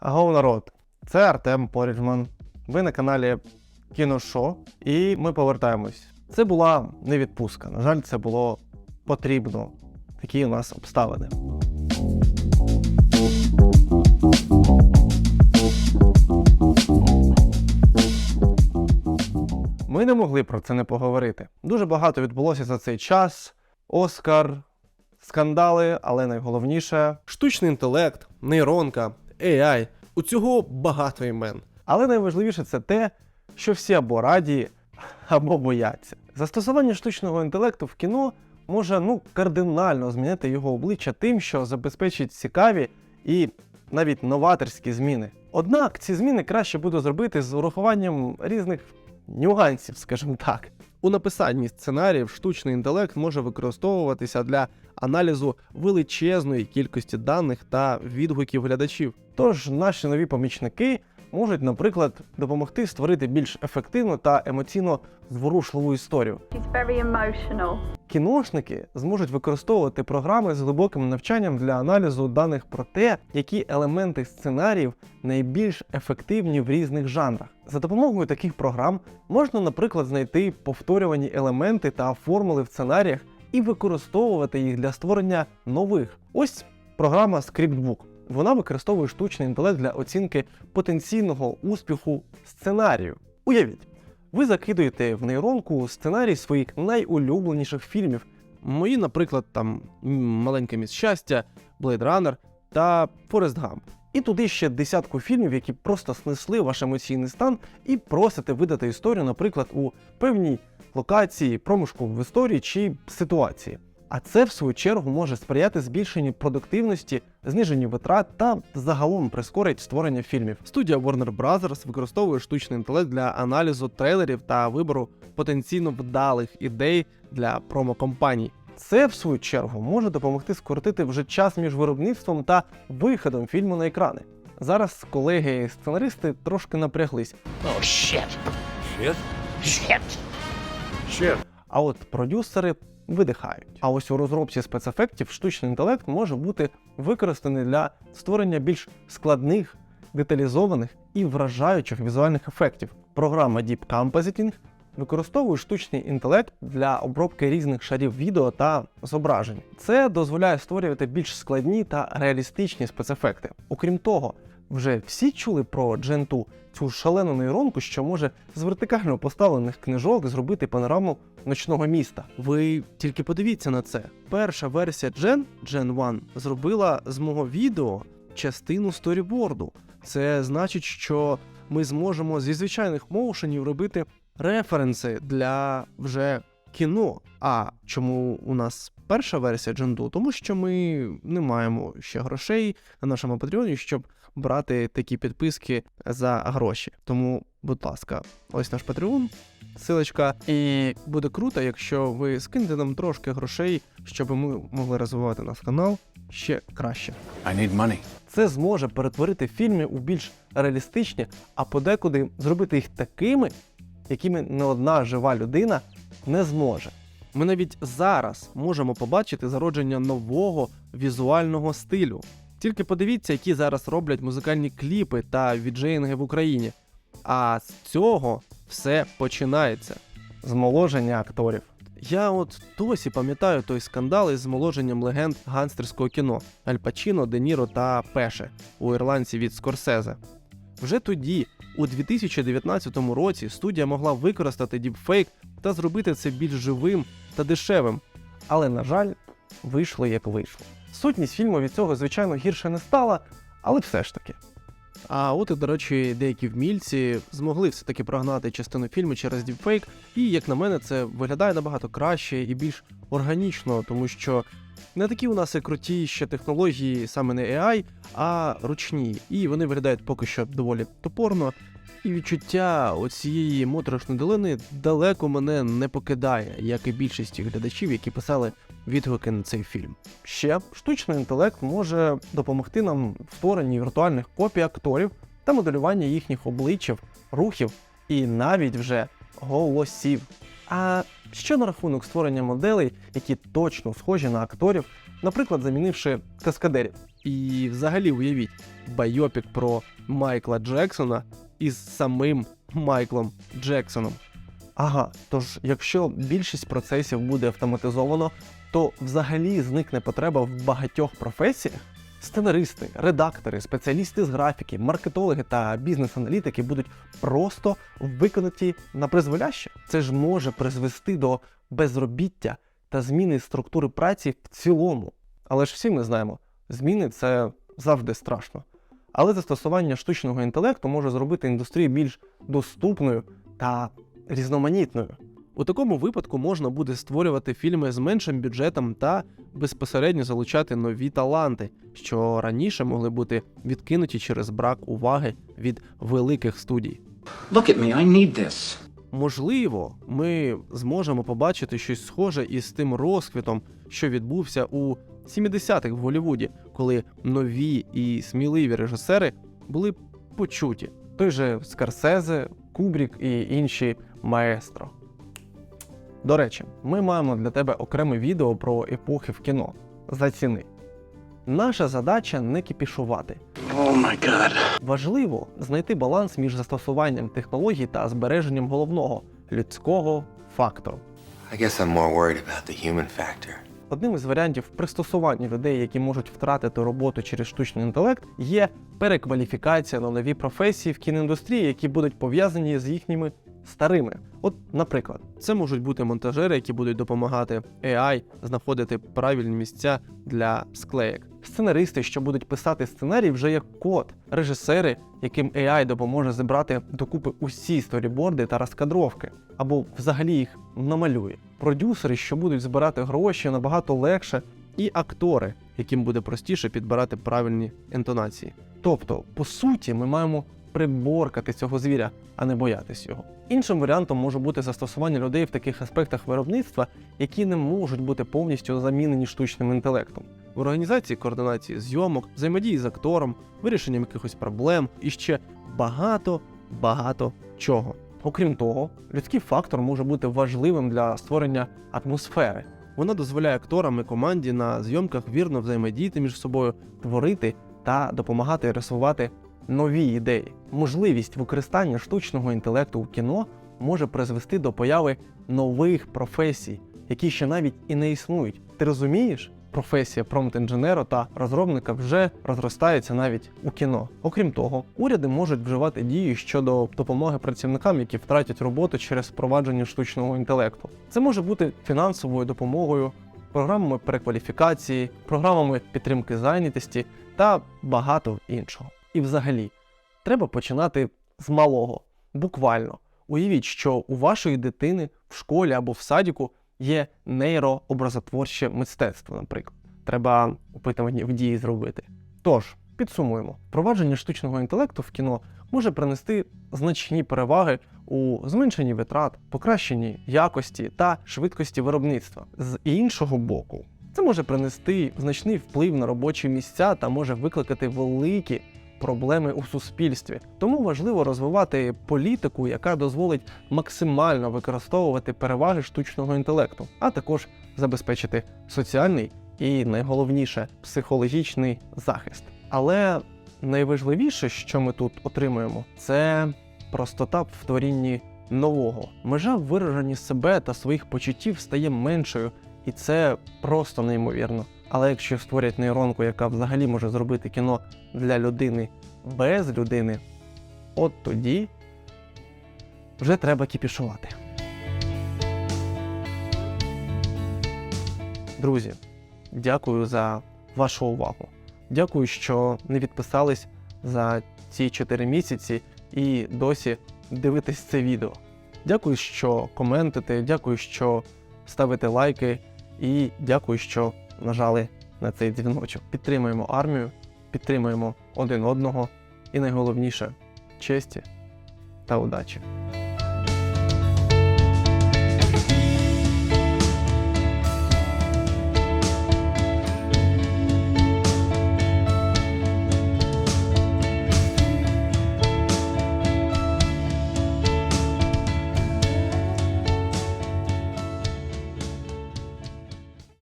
Агов народ! Це Артем Поріджман. Ви на каналі Кіношо, і ми повертаємось. Це була не відпустка. На жаль, це було потрібно. Такі у нас обставини. Ми не могли про це не поговорити. Дуже багато відбулося за цей час. Оскар, скандали, але найголовніше штучний інтелект, нейронка, AI. У цього багато імен. Але найважливіше це те, що всі або раді, або бояться. Застосування штучного інтелекту в кіно може ну кардинально змінити його обличчя тим, що забезпечить цікаві і навіть новаторські зміни. Однак ці зміни краще буде зробити з урахуванням різних нюансів, скажімо так. У написанні сценаріїв штучний інтелект може використовуватися для аналізу величезної кількості даних та відгуків глядачів. Тож наші нові помічники можуть, наприклад, допомогти створити більш ефективну та емоційно зворушливу історію. She's very emotional. Кіношники зможуть використовувати програми з глибоким навчанням для аналізу даних про те, які елементи сценаріїв найбільш ефективні в різних жанрах. За допомогою таких програм можна, наприклад, знайти повторювані елементи та формули в сценаріях і використовувати їх для створення нових. Ось програма ScriptBook. Вона використовує штучний інтелект для оцінки потенційного успіху сценарію. Уявіть, ви закидуєте в нейронку сценарій своїх найулюбленіших фільмів. Мої, наприклад, там Маленьке міс щастя, Blade Runner та Форест Гамп. І туди ще десятку фільмів, які просто снесли ваш емоційний стан, і просите видати історію, наприклад, у певній локації, проміжку в історії чи ситуації. А це, в свою чергу, може сприяти збільшенню продуктивності, зниженню витрат та загалом прискорить створення фільмів. Студія Warner Bros. використовує штучний інтелект для аналізу трейлерів та вибору потенційно вдалих ідей для промокомпаній. Це, в свою чергу, може допомогти скоротити вже час між виробництвом та виходом фільму на екрани. Зараз колеги і сценаристи трошки напряглись, Oh shit. Shit? Shit. Shit. а от продюсери видихають. А ось у розробці спецефектів штучний інтелект може бути використаний для створення більш складних, деталізованих і вражаючих візуальних ефектів. Програма Deep Compositing використовує штучний інтелект для обробки різних шарів відео та зображень. Це дозволяє створювати більш складні та реалістичні спецефекти. Окрім того, вже всі чули про 2, цю шалену нейронку, що може з вертикально поставлених книжок зробити панораму ночного міста. Ви тільки подивіться на це. Перша версія Gen, Gen 1, зробила з мого відео частину сторіборду. Це значить, що ми зможемо зі звичайних моушенів робити референси для вже кіно. А чому у нас перша версія Дженду? Тому що ми не маємо ще грошей на нашому патреоні, щоб брати такі підписки за гроші. Тому, будь ласка, ось наш патреон, силочка. І буде круто, якщо ви скинете нам трошки грошей, щоб ми могли розвивати наш канал ще краще. I need money. Це зможе перетворити фільми у більш реалістичні, а подекуди зробити їх такими, якими не одна жива людина не зможе. Ми навіть зараз можемо побачити зародження нового візуального стилю. Тільки подивіться, які зараз роблять музикальні кліпи та віджеїнги в Україні. А з цього все починається. Змоложення акторів. Я от досі пам'ятаю той скандал із змоложенням легенд гангстерського кіно Аль Пачіно, Де Ніро та Пеше у ірландці від Скорсезе. Вже тоді, у 2019 році, студія могла використати діпфейк та зробити це більш живим та дешевим. Але, на жаль, вийшло як вийшло. Сутність фільму від цього, звичайно, гірше не стала, але все ж таки. А от і, до речі, деякі вмільці змогли все-таки прогнати частину фільму через діпфейк, і, як на мене, це виглядає набагато краще і більш органічно, тому що не такі у нас і круті ще технології, саме не AI, а ручні. І вони виглядають поки що доволі топорно. І відчуття оцієї моторошної долини далеко мене не покидає, як і більшості глядачів, які писали відгуки на цей фільм. Ще штучний інтелект може допомогти нам в створенні віртуальних копій акторів та моделювання їхніх обличчів, рухів і навіть вже голосів. А що на рахунок створення моделей, які точно схожі на акторів, наприклад, замінивши каскадерів? І взагалі уявіть байопік про Майкла Джексона із самим Майклом Джексоном. Ага, тож якщо більшість процесів буде автоматизовано, то взагалі зникне потреба в багатьох професіях. Сценаристи, редактори, спеціалісти з графіки, маркетологи та бізнес-аналітики будуть просто виконаті на призволяще. Це ж може призвести до безробіття та зміни структури праці в цілому. Але ж всі ми знаємо, зміни це завжди страшно. Але застосування штучного інтелекту може зробити індустрію більш доступною та різноманітною. У такому випадку можна буде створювати фільми з меншим бюджетом та безпосередньо залучати нові таланти, що раніше могли бути відкинуті через брак уваги від великих студій. Look at me, I need this. Можливо, ми зможемо побачити щось схоже із тим розквітом, що відбувся у 70-х в Голлівуді, коли нові і сміливі режисери були почуті. Той же Скорсезе, Кубрік і інші маестро. До речі, ми маємо для тебе окреме відео про епохи в кіно. Заціни. Наша задача не кіпішувати. Oh my god. Важливо знайти баланс між застосуванням технологій та збереженням головного людського фактору. I guess I'm more worried about the human factor. Одним із варіантів пристосування людей, які можуть втратити роботу через штучний інтелект, є перекваліфікація на нові професії в кіноіндустрії, які будуть пов'язані з їхніми старими. От, наприклад, це можуть бути монтажери, які будуть допомагати AI знаходити правильні місця для склеєк, сценаристи, що будуть писати сценарій вже як код, режисери, яким AI допоможе зібрати докупи усі сторіборди та розкадровки, або взагалі їх намалює. Продюсери, що будуть збирати гроші набагато легше, і актори, яким буде простіше підбирати правильні інтонації. Тобто, по суті, ми маємо приборкати цього звіря, а не боятись його. Іншим варіантом може бути застосування людей в таких аспектах виробництва, які не можуть бути повністю замінені штучним інтелектом. В організації координації зйомок, взаємодії з актором, вирішенням якихось проблем і ще багато багато чого. Окрім того, людський фактор може бути важливим для створення атмосфери. Вона дозволяє акторам і команді на зйомках вірно взаємодіяти між собою, творити та допомагати рисувати нові ідеї. Можливість використання штучного інтелекту в кіно може призвести до появи нових професій, які ще навіть і не існують. Ти розумієш? Професія промпт-інженера та розробника вже розростається навіть у кіно. Окрім того, уряди можуть вживати дії щодо допомоги працівникам, які втратять роботу через впровадження штучного інтелекту. Це може бути фінансовою допомогою, програмами перекваліфікації, програмами підтримки зайнятості та багато іншого. І взагалі, треба починати з малого, буквально. Уявіть, що у вашої дитини в школі або в садіку є нейрообразотворче мистецтво, наприклад. Треба опитування в дії зробити. Тож, підсумуємо, впровадження штучного інтелекту в кіно може принести значні переваги у зменшенні витрат, покращенні якості та швидкості виробництва. З іншого боку, це може принести значний вплив на робочі місця та може викликати великі проблеми у суспільстві. Тому важливо розвивати політику, яка дозволить максимально використовувати переваги штучного інтелекту, а також забезпечити соціальний і найголовніше психологічний захист. Але найважливіше, що ми тут отримуємо, це простота в творінні нового. Межа в вираженні себе та своїх почуттів стає меншою, і це просто неймовірно. Але якщо створять нейронку, яка взагалі може зробити кіно для людини без людини, от тоді вже треба кіпішувати. Друзі, дякую за вашу увагу. Дякую, що не відписались за ці 4 місяці і досі дивитесь це відео. Дякую, що коментите, дякую, що ставите лайки, і дякую, що нажали на цей дзвіночок. Підтримуємо армію, підтримуємо один одного і найголовніше честі та удачі.